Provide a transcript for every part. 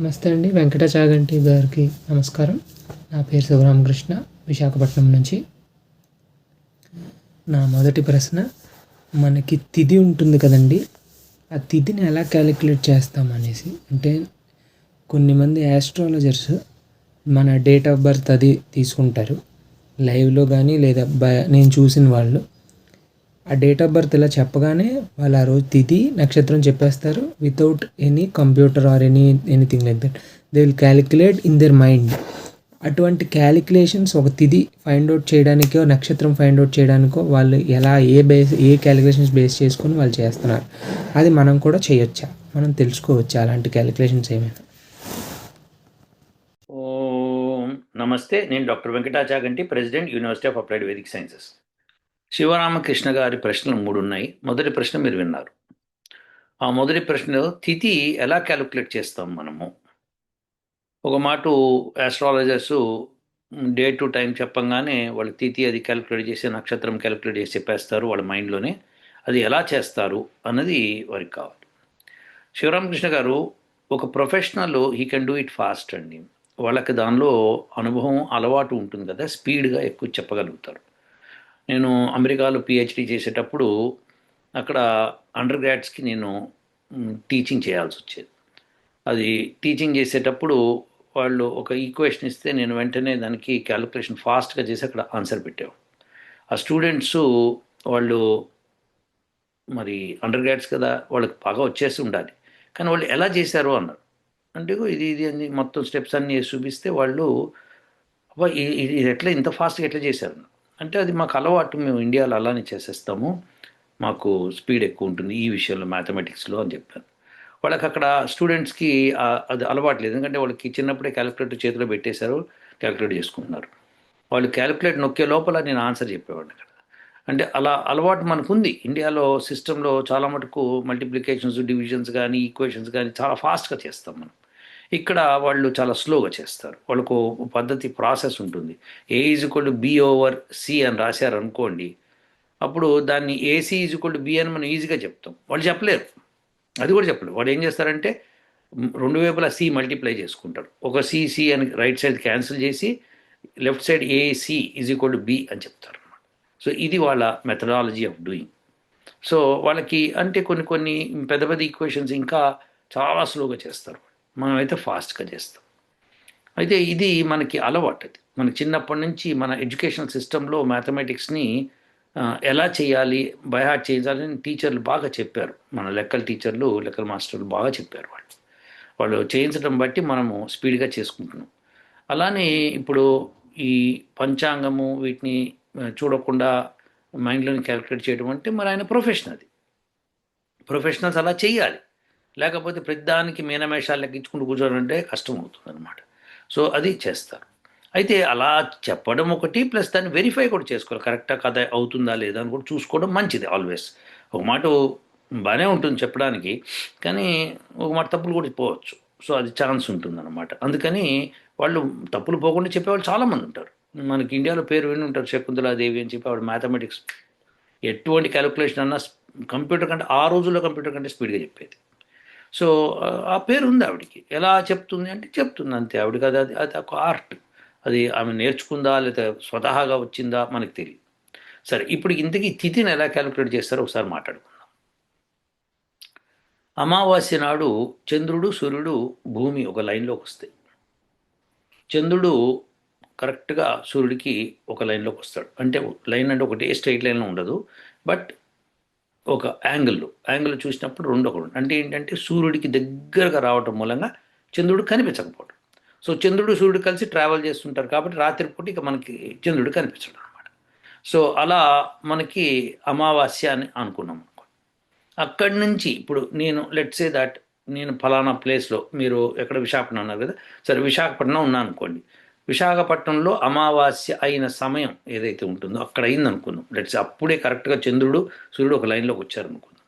నమస్తే అండి వెంకట చాగంటి గారికి నమస్కారం. నా పేరు శివరామకృష్ణ విశాఖపట్నం నుంచి. నా మొదటి ప్రశ్న మనకి తిథి ఉంటుంది కదండి ఆ తిథిని ఎలా క్యాలిక్యులేట్ చేస్తాం అనేసి. అంటే కొన్ని మంది యాస్ట్రాలజర్స్ మన డేట్ ఆఫ్ బర్త్ అది తీసుకుంటారు. లైవ్లో కానీ లేదా బ నేను చూసిన వాళ్ళు ఆ డేట్ ఆఫ్ బర్త్ ఇలా చెప్పగానే వాళ్ళు ఆ రోజు తిథి నక్షత్రం చెప్పేస్తారు without any computer or any anything like that they will calculate in their mind అటువంటి క్యాలిక్యులేషన్స్ ఒక తిథి ఫైండ్ అవుట్ చేయడానికో నక్షత్రం ఫైండ్ అవుట్ చేయడానికో వాళ్ళు ఎలా ఏ బేస్ ఏ క్యాలిక్యులేషన్స్ బేస్ చేసుకొని వాళ్ళు చేస్తున్నారు. అది మనం కూడా చేయొచ్చా? మనం తెలుసుకోవచ్చా అలాంటి క్యాలిక్యులేషన్స్ ఏమైనా నమస్తే నేను doctor Venkatachaganti president university of applied Vedic sciences Sivaramakrishna గారి ప్రశ్నలు మూడు ఉన్నాయి మొదటి ప్రశ్న మీరు విన్నారు. ఆ మొదటి ప్రశ్న తిథి ఎలా క్యాలిక్యులేట్ చేస్తాం మనము? ఒక మాట ఆస్ట్రాలజర్స్ డే టు టైం చెప్పంగానే వాళ్ళ తిథి అది క్యాలిక్యులేట్ చేసి నక్షత్రం క్యాలిక్యులేట్ చేసి చెప్పేస్తారు వాళ్ళ మైండ్లోనే. అది ఎలా చేస్తారు అన్నది వారికి కావాలి. శివరామకృష్ణ గారు ఒక professional he can do it fast అండి. వాళ్ళకి దానిలో అనుభవం అలవాటు ఉంటుంది కదా స్పీడ్గా ఎక్కువ చెప్పగలుగుతారు. నేను అమెరికాలో పిహెచ్డి చేసేటప్పుడు అక్కడ అండర్ గ్రాడ్స్కి నేను టీచింగ్ చేయాల్సి వచ్చేది. అది టీచింగ్ చేసేటప్పుడు వాళ్ళు ఒక ఈక్వేషన్ ఇస్తే నేను వెంటనే దానికి క్యాలిక్యులేషన్ ఫాస్ట్గా చేసి అక్కడ ఆన్సర్ పెట్టాము ఆ స్టూడెంట్స్ వాళ్ళు మరి అండర్ గ్రాడ్స్ కదా వాళ్ళకి బాగా వచ్చేసి ఉండాలి. కానీ వాళ్ళు ఎలా చేశారు అన్నారు. అంటే ఇది ఇది అని మొత్తం స్టెప్స్ అన్నీ చూపిస్తే వాళ్ళు అబ్బా ఇది ఇది ఎట్లా ఇంత ఫాస్ట్గా ఎట్లా చేశారు అంటే అది మాకు అలవాటు మేము ఇండియాలో అలానే చేసేస్తాము. మాకు స్పీడ్ ఎక్కువ ఉంటుంది ఈ విషయంలో మ్యాథమెటిక్స్లో అని చెప్పాను వాళ్ళకి అక్కడ స్టూడెంట్స్కి అది అలవాటు లేదు. ఎందుకంటే వాళ్ళకి చిన్నప్పుడే క్యాలిక్యులేటర్ చేతిలో పెట్టేశారు క్యాలిక్యులేట్ చేసుకుంటున్నారు. వాళ్ళు క్యాలిక్యులేట్ నొక్కే లోపల నేను ఆన్సర్ చెప్పేవాడిని అక్కడ. అంటే అలా అలవాటు మనకు ఉంది ఇండియాలో సిస్టంలో చాలా మటుకు మల్టిప్లికేషన్స్ డివిజన్స్ కానీ ఈక్వేషన్స్ కానీ చాలా ఫాస్ట్గా చేస్తాం మనం. ఇక్కడ వాళ్ళు చాలా స్లోగా చేస్తారు. వాళ్ళకు పద్ధతి ప్రాసెస్ ఉంటుంది. A is equal to B over C అని రాశారు అనుకోండి అప్పుడు దాన్ని AC is equal to B అని మనం ఈజీగా చెప్తాం. వాళ్ళు చెప్పలేరు. అది కూడా చెప్పలేరు. వాళ్ళు ఏం చేస్తారంటే రెండు వైపులా సి మల్టిప్లై చేసుకుంటారు. ఒక సిసి అని రైట్ సైడ్ క్యాన్సిల్ చేసి left side AC is equal to B అని చెప్తారు అనమాట సో ఇది వాళ్ళ మెథడాలజీ ఆఫ్ డూయింగ్ సో వాళ్ళకి అంటే కొన్ని కొన్ని పెద్ద పెద్ద ఈక్వేషన్స్ ఇంకా చాలా స్లోగా చేస్తారు మనమైతే ఫాస్ట్గా చేస్తాం. అయితే ఇది మనకి అలవాటు అది. మన చిన్నప్పటి నుంచి మన ఎడ్యుకేషన్ సిస్టంలో మ్యాథమెటిక్స్ని ఎలా చేయాలి బైహార్ట్ చేయాలని టీచర్లు బాగా చెప్పారు. మన లెక్కల టీచర్లు లెక్కల మాస్టర్లు బాగా చెప్పారు వాళ్ళు. వాళ్ళు చేయించడం బట్టి మనము స్పీడ్గా చేసుకుంటున్నాం. అలానే ఇప్పుడు ఈ పంచాంగము వీటిని చూడకుండా మైండ్లోని క్యాలిక్యులేట్ చేయడం అంటే మరి ఆయన ప్రొఫెషన్ అది. ప్రొఫెషనల్స్ అలా చేయాలి. లేకపోతే ప్రతిదానికి మీనమేషాలు లెక్కించుకుంటూ కూర్చోవాలంటే కష్టం అవుతుంది అనమాట సో అది చేస్తారు. అయితే అలా చెప్పడం ఒకటి ప్లస్ దాన్ని వెరిఫై కూడా చేసుకోవాలి. కరెక్టా కథ అవుతుందా లేదా అని కూడా చూసుకోవడం మంచిది ఆల్వేస్. ఒక మాట బాగానే ఉంటుంది చెప్పడానికి కానీ ఒక మాట తప్పులు కూడా పోవచ్చు. సో అది ఛాన్స్ ఉంటుంది అనమాట అందుకని వాళ్ళు తప్పులు పోకుండా చెప్పేవాళ్ళు చాలామంది ఉంటారు. మనకి ఇండియాలో పేరు విని ఉంటారు శకుంతలాదేవి అని చెప్పి ఆవిడ మ్యాథమెటిక్స్ ఎటువంటి క్యాలిక్యులేషన్ అన్నా కంప్యూటర్ కంటే ఆ రోజుల్లో కంప్యూటర్ కంటే స్పీడ్గా చెప్పేది. సో ఆ- పేరు ఉంది ఆవిడకి. ఎలా చెప్తుంది అంటే చెప్తుంది అంతే. ఆవిడకి అది అది అది ఒక ఆర్ట్. అది ఆమె నేర్చుకుందా లేదా స్వతహాగా వచ్చిందా మనకు తెలియదు సరే ఇప్పుడు ఇంతకీ తిథిని ఎలా క్యాలిక్యులేట్ చేస్తారో ఒకసారి మాట్లాడుకుందాం. అమావాస్య నాడు చంద్రుడు సూర్యుడు భూమి ఒక లైన్లోకి వస్తాయి. చంద్రుడు కరెక్ట్గా సూర్యుడికి ఒక లైన్లోకి వస్తాడు. అంటే లైన్ అంటే ఒకటి స్ట్రైట్ లైన్లో ఉండదు. బట్ ఒక యాంగిల్లో యాంగిల్ చూసినప్పుడు రెండు ఒకటి అంటే ఏంటంటే సూర్యుడికి దగ్గరగా రావటం మూలంగా చంద్రుడు కనిపించకపోవడం సో చంద్రుడు సూర్యుడు కలిసి ట్రావెల్ చేస్తుంటారు కాబట్టి రాత్రిపూట ఇక మనకి చంద్రుడు కనిపించడం అనమాట సో అలా మనకి అమావాస్య అని అనుకున్నాం అనుకో. అక్కడి నుంచి ఇప్పుడు నేను లెట్ సే దట్ నేను ఫలానా ప్లేస్లో మీరు ఎక్కడ విశాఖపట్నం అన్నారు కదా? సరే విశాఖపట్నం ఉన్నాను అనుకోండి. విశాఖపట్నంలో అమావాస్య అయిన సమయం ఏదైతే ఉంటుందో అక్కడ అయింది అనుకుందాం లెట్స్ అప్పుడే కరెక్ట్గా చంద్రుడు సూర్యుడు ఒక లైన్లోకి వచ్చారు అనుకుందాం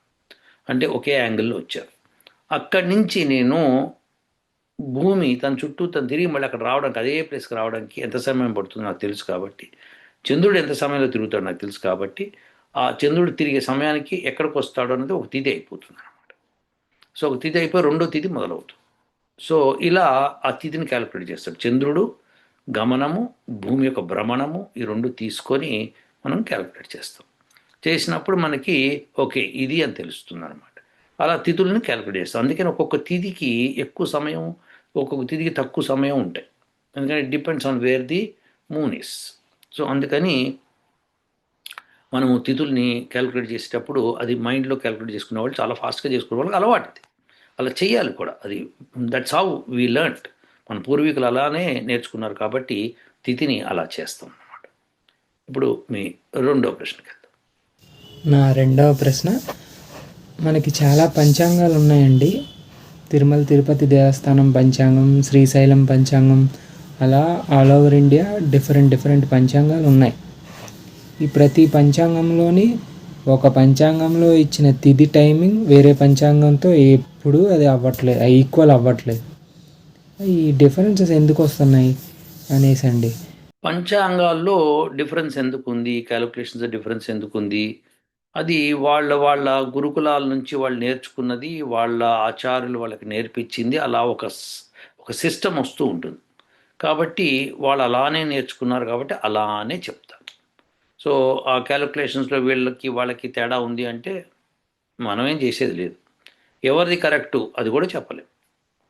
అంటే ఒకే యాంగిల్లో వచ్చారు. అక్కడి నుంచి నేను భూమి తన చుట్టూ తను తిరిగి మళ్ళీ అక్కడ రావడానికి అదే ప్లేస్కి రావడానికి ఎంత సమయం పడుతుందో నాకు తెలుసు కాబట్టి చంద్రుడు ఎంత సమయంలో తిరుగుతాడో నాకు తెలుసు కాబట్టి ఆ చంద్రుడు తిరిగే సమయానికి ఎక్కడికి వస్తాడో అనేది ఒక తిథి అయిపోతుంది అనమాట సో ఒక తిథి అయిపోయి రెండో తిథి మొదలవుతుంది. సో ఇలా ఆ తిథిని క్యాలిక్యులేట్ చేస్తాడు. చంద్రుడు గమనము భూమి యొక్క భ్రమణము ఈ రెండు తీసుకొని మనం క్యాలిక్యులేట్ చేస్తాం. చేసినప్పుడు మనకి ఓకే ఇది అని తెలుస్తుంది అనమాట అలా తిథులను క్యాలిక్యులేట్ చేస్తాం. అందుకని ఒక్కొక్క తిథికి ఎక్కువ సమయం ఒక్కొక్క తిథికి తక్కువ సమయం ఉంటాయి. ఎందుకంటే depends on where the moon is so అందుకని మనము తిథుల్ని క్యాలిక్యులేట్ చేసేటప్పుడు అది మైండ్లో క్యాలిక్యులేట్ చేసుకునే వాళ్ళు చాలా ఫాస్ట్గా చేసుకునే వాళ్ళకి అలవాటు అలా చేయాలి కూడా. అది దట్స్ హౌ వీ లెర్న్ మన పూర్వీకులు అలానే నేర్చుకున్నారు కాబట్టి తిథిని అలా చేస్తాం అన్నమాట. ఇప్పుడు మీ రెండో ప్రశ్నకి వెళ్తాం నా రెండవ ప్రశ్న మనకి చాలా పంచాంగాలు ఉన్నాయండి. తిరుమల తిరుపతి దేవస్థానం పంచాంగం శ్రీశైలం పంచాంగం అలా all over India different different పంచాంగాలు ఉన్నాయి. ఈ ప్రతి పంచాంగంలోని ఒక పంచాంగంలో ఇచ్చిన తిథి టైమింగ్ వేరే పంచాంగంతో ఎప్పుడు అది అవ్వట్లేదు ఈక్వల్ అవ్వట్లేదు. ఈ డిఫరెన్సెస్ ఎందుకు వస్తున్నాయి అనేసి అండి. పంచాంగాల్లో డిఫరెన్స్ ఎందుకు ఉంది? క్యాలిక్యులేషన్స్ డిఫరెన్స్ ఎందుకు ఉంది? అది వాళ్ళ వాళ్ళ గురుకులాల నుంచి వాళ్ళు నేర్చుకున్నది వాళ్ళ ఆచార్యులు వాళ్ళకి నేర్పించింది అలా ఒక ఒక సిస్టమ్ వస్తూ ఉంటుంది. కాబట్టి వాళ్ళు అలానే నేర్చుకున్నారు కాబట్టి అలానే చెప్తారు. సో ఆ క్యాలిక్యులేషన్స్లో వీళ్ళకి వాళ్ళకి తేడా ఉంది అంటే మనమేం చేసేది లేదు. ఎవరిది కరెక్టు అది కూడా చెప్పలేము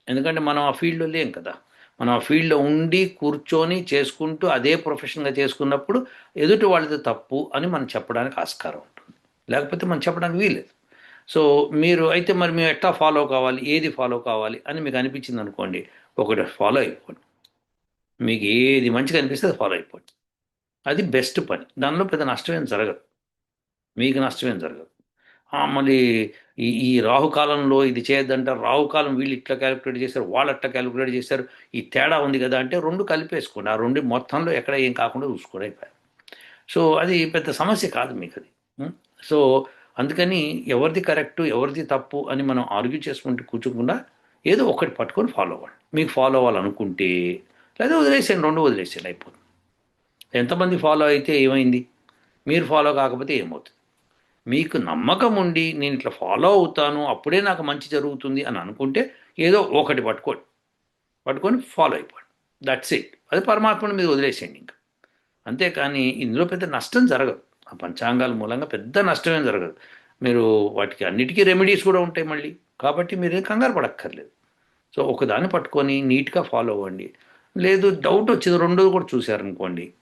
ఎందుకంటే మనం ఆ ఫీల్డ్లో లేం కదా. మనం ఆ ఫీల్డ్లో ఉండి కూర్చొని చేసుకుంటూ అదే ప్రొఫెషన్గా చేసుకున్నప్పుడు ఎదుటి వాళ్ళది తప్పు అని మనం చెప్పడానికి ఆస్కారం ఉంటుంది. లేకపోతే మనం చెప్పడానికి వీలేదు సో మీరు అయితే మరి మేము ఎట్లా ఫాలో కావాలి? ఏది ఫాలో కావాలి? అని మీకు అనిపించింది అనుకోండి ఒకటి ఫాలో అయిపోండి. మీకు ఏది మంచిగా అనిపిస్తే అది ఫాలో అయిపోండి. అది బెస్ట్ పని. దానిలో పెద్ద నష్టమేం జరగదు. మీకు నష్టమేం జరగదు. మళ్ళీ ఈ ఈ రాహుకాలంలో ఇది చేయొద్దంటే రాహుకాలం వీళ్ళు ఇట్లా క్యాలిక్యులేట్ చేశారు వాళ్ళు అట్లా క్యాలిక్యులేట్ చేశారు ఈ తేడా ఉంది కదా అంటే రెండు కలిపేసుకోండి. ఆ రెండు మొత్తంలో ఎక్కడ ఏం కాకుండా చూసుకోండి అయిపోయారు. సో అది పెద్ద సమస్య కాదు మీకు అది. సో అందుకని ఎవరిది కరెక్ట్ ఎవరిది తప్పు అని మనం ఆర్గ్యూ చేసుకుంటూ కూర్చోకుండా ఏదో ఒకటి పట్టుకొని ఫాలో అవ్వండి. మీకు ఫాలో అవ్వాలనుకుంటే లేదా వదిలేసేయండి రెండు వదిలేసేయండి అయిపోతుంది. ఎంతమంది ఫాలో అయితే ఏమైంది? మీరు ఫాలో కాకపోతే ఏమవుతుంది? మీకు నమ్మకం ఉండి నేను ఇట్లా ఫాలో అవుతాను అప్పుడే నాకు మంచి జరుగుతుంది అని అనుకుంటే ఏదో ఒకటి పట్టుకోండి. పట్టుకొని ఫాలో అయిపోండి. దట్స్ ఇట్ అది పరమాత్మని మీరు వదిలేసేయండి ఇంకా. అంతేకాని ఇందులో పెద్ద నష్టం జరగదు. ఆ పంచాంగాల మూలంగా పెద్ద నష్టమేం జరగదు. మీరు వాటికి అన్నిటికీ రెమెడీస్ కూడా ఉంటాయి మళ్ళీ. కాబట్టి మీరు కంగారు పడక్కర్లేదు. సో ఒకదాన్ని పట్టుకొని నీట్గా ఫాలో అవ్వండి. లేదు డౌట్ వచ్చింది. రెండోది కూడా చూశారనుకోండి.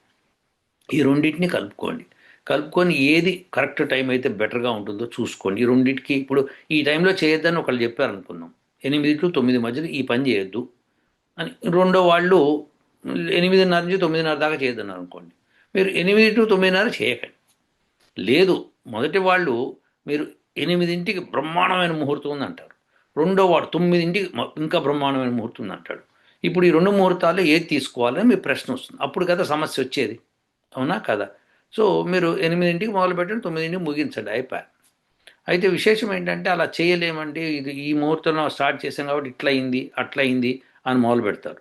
ఈ రెండింటిని కలుపుకోండి. కలుపుకొని ఏది కరెక్ట్ టైం అయితే బెటర్గా ఉంటుందో చూసుకోండి. ఈ రెండింటికి ఇప్పుడు ఈ టైంలో చేయొద్దని ఒకళ్ళు చెప్పారనుకున్నాం ఎనిమిది టు తొమ్మిది మధ్యలో ఈ పని చేయొద్దు అని రెండో వాళ్ళు ఎనిమిదిన్నర నుంచి తొమ్మిదిన్నర దాకా చేయొద్దన్నారు అనుకోండి మీరు ఎనిమిది టు తొమ్మిదిన్నర చేయకండి. లేదు మొదటి వాళ్ళు మీరు ఎనిమిదింటికి బ్రహ్మాండమైన ముహూర్తం ఉంది అంటారు రెండో వాడు తొమ్మిదింటికి ఇంకా బ్రహ్మాండమైన ముహూర్తం ఉంది అంటాడు ఇప్పుడు ఈ రెండు ముహూర్తాల్లో ఏది తీసుకోవాలని మీ ప్రశ్న వస్తుంది. అప్పుడు కదా సమస్య వచ్చేది. అవునా? కదా. సో మీరు ఎనిమిదింటికి మొదలు పెట్టండి తొమ్మిదింటికి ముగించండి అయిపోయి అయితే విశేషం ఏంటంటే అలా చేయలేమంటే ఇది ఈ ముహూర్తంలో స్టార్ట్ చేసాం కాబట్టి ఇట్లా అయింది అట్లా అయింది అని మొదలు పెడతారు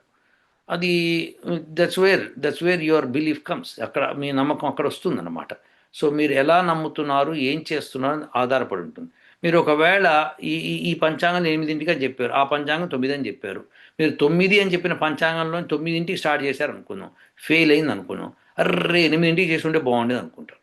అది that's where that's where your belief comes అక్కడ మీ నమ్మకం అక్కడ వస్తుందన్నమాట. సో మీరు ఎలా నమ్ముతున్నారు ఏం చేస్తున్నారు అని ఆధారపడి ఉంటుంది. మీరు ఒకవేళ ఈ ఈ- పంచాంగం ఎనిమిదింటికి అని చెప్పారు ఆ పంచాంగం తొమ్మిది అని చెప్పారు. మీరు తొమ్మిది అని చెప్పిన పంచాంగంలో తొమ్మిదింటికి స్టార్ట్ చేశారు అనుకున్నాం ఫెయిల్ అయింది అనుకున్నాం అర్రే ఎనిమిదింటికి చేసుంటే బాగుండేది అనుకుంటారు.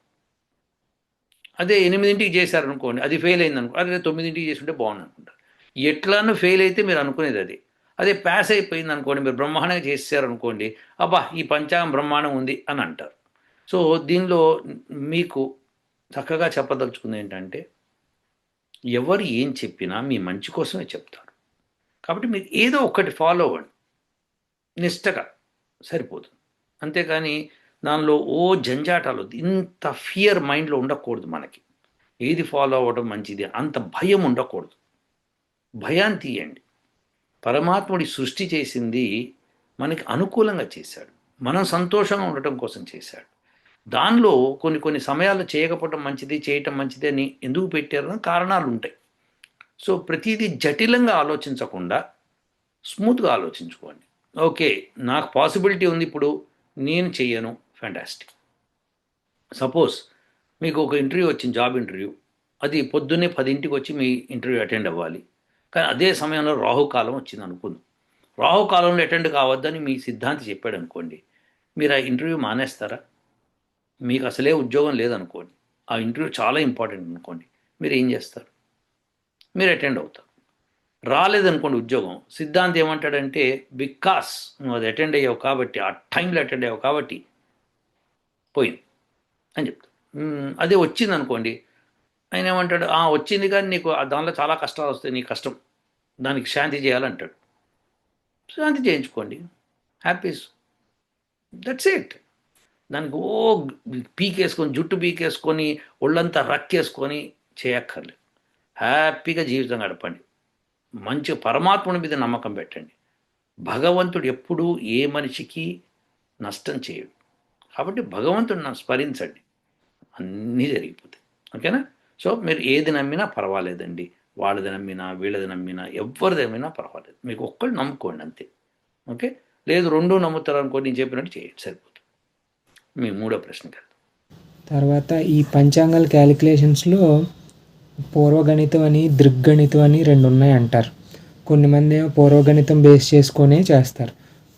అదే ఎనిమిదింటికి చేశారు అనుకోండి అది ఫెయిల్ అయింది అనుకో అదే తొమ్మిదింటికి చేసుంటే బాగుంది అనుకుంటారు. ఎట్లానో ఫెయిల్ అయితే మీరు అనుకునేది అది. అదే ప్యాస్ అయిపోయింది అనుకోండి మీరు బ్రహ్మాండంగా చేశారు అనుకోండి అబ్బా ఈ పంచాంగం బ్రహ్మాండం ఉంది అని అంటారు. సో దీనిలో మీకు చక్కగా చెప్పదలుచుకుంది ఏంటంటే ఎవరు ఏం చెప్పినా మీ మంచి కోసమే చెప్తారు. కాబట్టి మీరు ఏదో ఒకటి ఫాలో అవ్వండి. నిష్టగా సరిపోతుంది. అంతేకాని దానిలో ఓ జంజాటాలు ఇంత ఫియర్ మైండ్లో ఉండకూడదు మనకి. ఏది ఫాలో అవ్వడం మంచిది? అంత భయం ఉండకూడదు. భయాన్ని తీయండి. పరమాత్ముడి సృష్టి చేసింది మనకి అనుకూలంగా చేశాడు. మనం సంతోషంగా ఉండటం కోసం చేశాడు. దానిలో కొన్ని కొన్ని సమయాల్లో చేయకపోవడం మంచిది చేయటం మంచిది అని ఎందుకు పెట్టారని కారణాలు ఉంటాయి సో ప్రతిదీ జటిలంగా ఆలోచించకుండా స్మూత్గా ఆలోచించుకోండి. ఓకే నాకు పాసిబిలిటీ ఉంది ఇప్పుడు నేను చెయ్యను ఫ్యాంటాస్టిక్ సపోజ్ మీకు ఒక ఇంటర్వ్యూ వచ్చింది జాబ్ ఇంటర్వ్యూ అది పొద్దున్నే పదింటికి వచ్చి మీ ఇంటర్వ్యూ అటెండ్ అవ్వాలి. కానీ అదే సమయంలో రాహుకాలం వచ్చింది అనుకుందాం. రాహుకాలంలో అటెండ్ కావద్దని మీ సిద్ధాంతి చెప్పాడు అనుకోండి మీరు ఆ ఇంటర్వ్యూ మానేస్తారా? మీకు అసలే ఉద్యోగం లేదనుకోండి. ఆ ఇంటర్వ్యూ చాలా ఇంపార్టెంట్ అనుకోండి. మీరు ఏం చేస్తారు? మీరు అటెండ్ అవుతారు. రాలేదనుకోండి ఉద్యోగం. సిద్ధాంత్ ఏమంటాడంటే బికాస్ నువ్వు అది అటెండ్ అయ్యావు కాబట్టి ఆ టైంలో అటెండ్ అయ్యావు కాబట్టి పోయింది అని చెప్తాడు. అదే వచ్చింది అనుకోండి ఆయన ఏమంటాడు "ఆ, వచ్చింది కానీ నీకు దానిలో చాలా కష్టాలు వస్తాయి నీ కష్టం. దానికి శాంతి చేయాలంటాడు. శాంతి చేయించుకోండి. హ్యాపీస్ దట్స్ ఇట్ దానికి ఓ పీకేసుకొని జుట్టు పీకేసుకొని ఒళ్ళంతా రక్కేసుకొని చేయక్కర్లేదు. హ్యాపీగా జీవితం గడపండి. మంచి పరమాత్ముని మీద నమ్మకం పెట్టండి. భగవంతుడు ఎప్పుడూ ఏ మనిషికి నష్టం చేయడు. కాబట్టి భగవంతుడిని స్మరించండి. అన్నీ జరిగిపోతాయి. ఓకేనా? సో మీరు ఏది నమ్మినా పర్వాలేదండి. వాళ్ళది నమ్మినా వీళ్ళది నమ్మినా ఎవరిది నమ్మినా పర్వాలేదు. మీకు ఒక్కళ్ళు నమ్ముకోండి అంతే. ఓకే? లేదు రెండు నమ్ముతారు అనుకోండి నేను చెప్పినట్టు చేయండి. సరిపోతుంది. మీ మూడో ప్రశ్న కదా తర్వాత ఈ పంచాంగాల క్యాలిక్యులేషన్స్లో పూర్వగణితం అని దృగ్గణితం అని రెండు ఉన్నాయి అంటారు. కొన్ని మంది ఏమో పూర్వగణితం బేస్ చేసుకొనే చేస్తారు.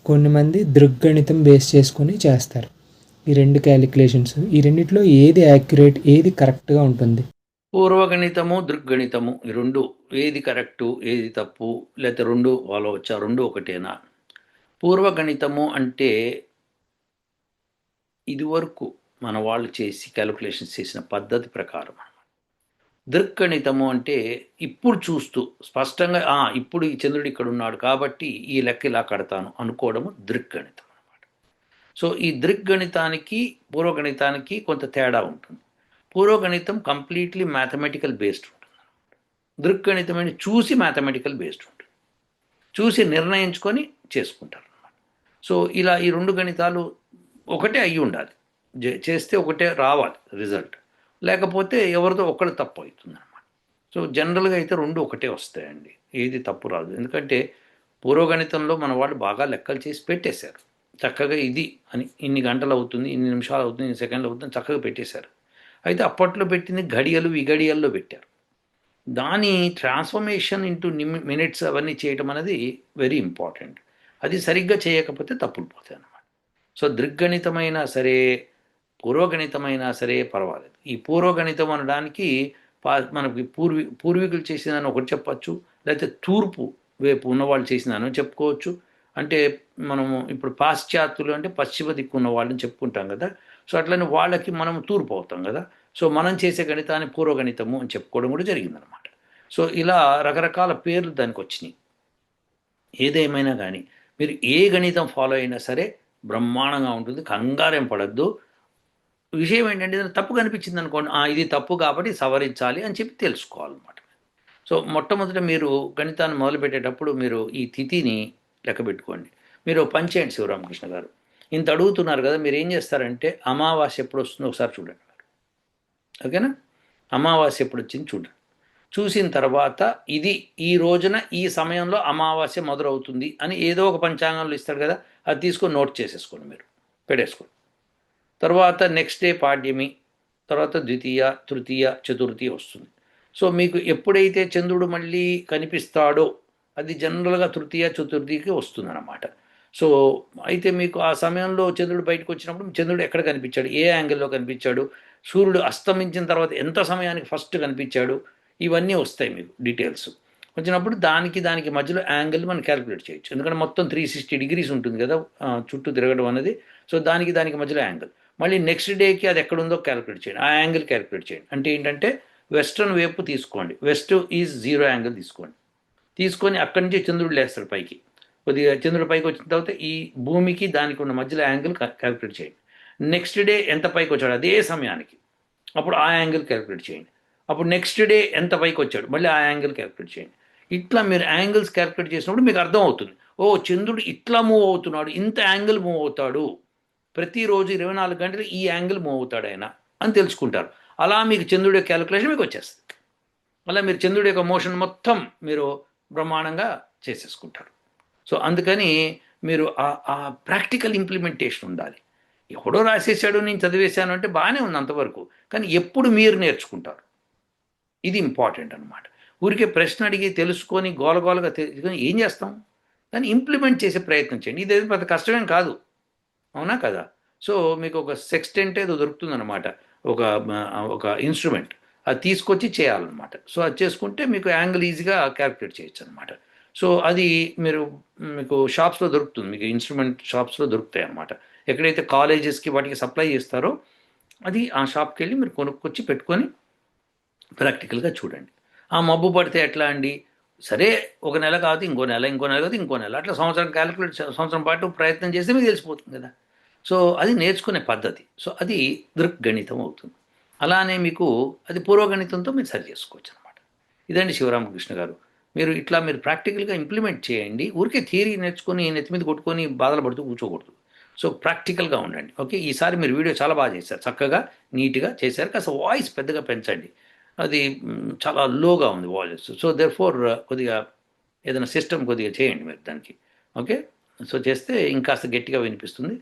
కొన్ని మంది దృగ్గణితం బేస్ చేసుకొని చేస్తారు. ఈ రెండు క్యాలిక్యులేషన్స్ ఈ రెండిట్లో ఏది యాక్యురేట్ ఏది కరెక్ట్గా ఉంటుంది? పూర్వగణితము దృగ్గణితము ఈ రెండు ఏది కరెక్టు ఏది తప్పు లేకపోతే రెండు ఫాలో వచ్చా రెండు ఒకటేనా? పూర్వగణితము అంటే ఇదివరకు మన వాళ్ళు చేసి క్యాలిక్యులేషన్స్ చేసిన పద్ధతి ప్రకారం దృగ్గణితము అంటే ఇప్పుడు చూస్తూ స్పష్టంగా ఇప్పుడు ఈ చంద్రుడు ఇక్కడ ఉన్నాడు కాబట్టి ఈ లెక్క ఇలా కడతాను అనుకోవడము దృగ్గణితం సో ఈ దృగ్గణితానికి పూర్వగణితానికి కొంత తేడా ఉంటుంది. పూర్వగణితం కంప్లీట్లీ మ్యాథమెటికల్ బేస్డ్ ఉంటుంది. దృగ్గణితం అంటే చూసి మ్యాథమెటికల్ బేస్డ్ ఉంటుంది. చూసి నిర్ణయించుకొని చేసుకుంటారు అన్నమాట. సో ఇలా ఈ రెండు గణితాలు ఒకటే అయ్యి ఉండాలి. చేస్తే ఒకటే రావాలి రిజల్ట్ లేకపోతే ఎవరితో ఒకటి తప్పు అవుతుంది అనమాట సో జనరల్గా అయితే రెండు ఒకటే వస్తాయండి. ఏది తప్పు రాదు. ఎందుకంటే పూర్వగణితంలో మన వాళ్ళు బాగా లెక్కలు చేసి పెట్టేశారు. చక్కగా ఇది అని ఇన్ని గంటలు అవుతుంది ఇన్ని నిమిషాలు అవుతుంది ఇన్ని సెకండ్లు అవుతుంది చక్కగా పెట్టేశారు. అయితే అప్పట్లో పెట్టింది ఘడియలు విఘడియల్లో పెట్టారు. దాని ట్రాన్స్ఫర్మేషన్ ఇంటూ మినిట్స్ అవన్నీ చేయటం అనేది వెరీ ఇంపార్టెంట్ అది సరిగ్గా చేయకపోతే తప్పులు పోతాయి అన్నమాట. సో దృగ్గణితమైనా సరే పూర్వగణితమైనా సరే పర్వాలేదు. ఈ పూర్వగణితం అనడానికి పా మనకి పూర్వీ పూర్వీకులు చేసిందని ఒకటి చెప్పచ్చు లేకపోతే తూర్పు వైపు ఉన్నవాళ్ళు చేసిందని చెప్పుకోవచ్చు అంటే మనము ఇప్పుడు పాశ్చాత్యులు అంటే పశ్చిమ దిక్కు ఉన్న వాళ్ళని చెప్పుకుంటాం కదా. సో అట్లనే వాళ్ళకి మనం తూర్పు అవుతాం కదా. సో మనం చేసే గణితాన్ని పూర్వగణితము అని చెప్పుకోవడం కూడా జరిగిందనమాట సో ఇలా రకరకాల పేర్లు దానికి వచ్చినాయి. ఏదేమైనా కానీ మీరు ఏ గణితం ఫాలో అయినా సరే బ్రహ్మాండంగా ఉంటుంది కంగారేం పడద్దు. విషయం ఏంటంటే ఏదైనా తప్పు కనిపించింది అనుకోండి ఇది తప్పు కాబట్టి సవరించాలి అని చెప్పి తెలుసుకోవాలన్నమాట. సో మొట్టమొదట మీరు గణితాన్ని మొదలుపెట్టేటప్పుడు మీరు ఈ తిథిని లెక్క పెట్టుకోండి. మీరు ఓ పని చేయండి శివరామకృష్ణ గారు. ఇంత అడుగుతున్నారు కదా మీరు ఏం చేస్తారంటే అమావాస్య ఎప్పుడు వస్తుందో ఒకసారి చూడండి ఓకేనా? అమావాస్య ఎప్పుడు వచ్చింది చూడండి. చూసిన తర్వాత ఇది ఈ రోజున ఈ సమయంలో అమావాస్య మొదలవుతుంది అని ఏదో ఒక పంచాంగంలో ఇస్తాడు కదా అది తీసుకొని నోట్ చేసేసుకోండి మీరు. పెట్టేసుకోండి. తర్వాత నెక్స్ట్ డే పాడ్యమి తర్వాత ద్వితీయ తృతీయ చతుర్థి వస్తుంది. సో మీకు ఎప్పుడైతే చంద్రుడు మళ్ళీ కనిపిస్తాడో అది జనరల్గా తృతీయ చతుర్థికి వస్తుందన్నమాట. సో అయితే మీకు ఆ సమయంలో చంద్రుడు బయటకు వచ్చినప్పుడు చంద్రుడు ఎక్కడ కనిపించాడు? ఏ యాంగిల్లో కనిపించాడు? సూర్యుడు అస్తమించిన తర్వాత ఎంత సమయానికి ఫస్ట్ కనిపించాడు? ఇవన్నీ వస్తాయి మీకు డీటెయిల్స్. వచ్చినప్పుడు దానికి దానికి మధ్యలో యాంగిల్ మనం క్యాలిక్యులేట్ చేయొచ్చు. ఎందుకంటే మొత్తం త్రీ సిక్స్టీ డిగ్రీస్ ఉంటుంది కదా చుట్టూ తిరగడం అనేది. సో దానికి దానికి మధ్యలో యాంగిల్. మళ్ళీ నెక్స్ట్ డేకి అది ఎక్కడ ఉందో క్యాలిక్యులేట్ చేయండి. ఆ యాంగిల్ క్యాలిక్యులేట్ చేయండి. అంటే ఏంటంటే వెస్ట్రన్ వైపు తీసుకోండి. వెస్ట్ ఈజ్ జీరో యాంగిల్ తీసుకోండి. తీసుకొని అక్కడి నుంచి చంద్రుడు లేస్తాడు పైకి. కొద్దిగా చంద్రుడు పైకి వచ్చిన తర్వాత ఈ భూమికి దానికి ఉన్న మధ్యలో యాంగిల్ క్యాలిక్యులేట్ చేయండి. నెక్స్ట్ డే ఎంత పైకి వచ్చాడు? అదే సమయానికి. అప్పుడు ఆ యాంగిల్ క్యాలిక్యులేట్ చేయండి. అప్పుడు నెక్స్ట్ డే ఎంత పైకి వచ్చాడు? మళ్ళీ ఆ యాంగిల్ క్యాలిక్యులేట్ చేయండి. ఇట్లా మీరు యాంగిల్స్ క్యాలిక్యులేట్ చేసినప్పుడు మీకు అర్థం అవుతుంది. ఓ చంద్రుడు ఇట్లా మూవ్ అవుతున్నాడు. ఇంత యాంగిల్ మూవ్ అవుతాడు. ప్రతిరోజు ఇరవై నాలుగు గంటలు ఈ యాంగిల్ మూవ్ అవుతాడు ఆయన అని తెలుసుకుంటారు. అలా మీకు చంద్రుడి యొక్క క్యాలిక్యులేషన్ మీకు వచ్చేస్తుంది. అలా మీరు చంద్రుడి యొక్క మోషన్ మొత్తం మీరు బ్రహ్మాండంగా చేసేసుకుంటారు. సో అందుకని మీరు ఆ- ప్రాక్టికల్ ఇంప్లిమెంటేషన్ ఉండాలి. ఎవడో రాసేసాడు నేను చదివేశాను అంటే బాగానే ఉంది అంతవరకు. కానీ ఎప్పుడు మీరు నేర్చుకుంటారు. ఇది ఇంపార్టెంట్ అనమాట ఊరికే ప్రశ్న అడిగి తెలుసుకొని గోలగోలగా తెలుసుకొని ఏం చేస్తాం? దాన్ని ఇంప్లిమెంట్ చేసే ప్రయత్నం చేయండి. ఇది ఏదో పెద్ద కష్టమేం కాదు. అవునా కదా? సో మీకు ఒక సెక్స్టెంట్ ఏదో దొరుకుతుందన్నమాట. ఒక ఒక ఇన్స్ట్రుమెంట్. అది తీసుకొచ్చి చేయాలన్నమాట. సో అది చేసుకుంటే మీకు యాంగిల్ ఈజీగా క్యాల్కులేట్ చేయొచ్చు అనమాట సో అది మీరు మీకు షాప్స్లో దొరుకుతుంది. మీకు ఇన్స్ట్రుమెంట్ షాప్స్లో దొరుకుతాయి అన్నమాట. ఎక్కడైతే కాలేజెస్కి వాటికి సప్లై చేస్తారో అది ఆ షాప్కి వెళ్ళి మీరు కొనుక్కొచ్చి పెట్టుకొని ప్రాక్టికల్గా చూడండి. ఆ మబ్బు పడితే ఎట్లా అండి? సరే ఒక నెల కాదు ఇంకో నెల ఇంకో నెల కాదు ఇంకో నెల. అట్లా సంవత్సరం క్యాలిక్యులేట్ సంవత్సరం పాటు ప్రయత్నం చేస్తే మీకు తెలిసిపోతుంది కదా. సో అది నేర్చుకునే పద్ధతి. సో అది దృక్గణితం అవుతుంది. అలానే మీకు అది పూర్వగణితంతో మీరు సరి చేసుకోవచ్చు అనమాట ఇదండి శివరామకృష్ణ గారు. మీరు ఇట్లా మీరు ప్రాక్టికల్గా ఇంప్లిమెంట్ చేయండి. ఊరికే థియరీ నేర్చుకొని నెత్తి మీద కొట్టుకొని బాధలు పడుతూ కూర్చోకూడదు. సో ప్రాక్టికల్గా ఉండండి. ఓకే ఈసారి మీరు వీడియో చాలా బాగా చేశారు. చక్కగా నీట్గా చేశారు. కాస్త వాయిస్ పెద్దగా పెంచండి. అది చాలా లోగా ఉంది వాయిస్. సో దెర్ ఫోర్ కొద్దిగా ఏదైనా సిస్టమ్ కొద్దిగా చేయండి మీరు దానికి. ఓకే? సో చేస్తే ఇంకాస్త గట్టిగా వినిపిస్తుంది.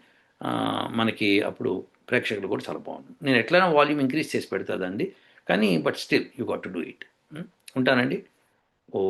మనకి అప్పుడు ప్రేక్షకులు కూడా చాలా బాగుంది నేను ఎట్లైనా వాల్యూమ్ ఇంక్రీజ్ చేసి పెడతాదండి. కానీ but still you got to do it. ఉంటానండి. ఓ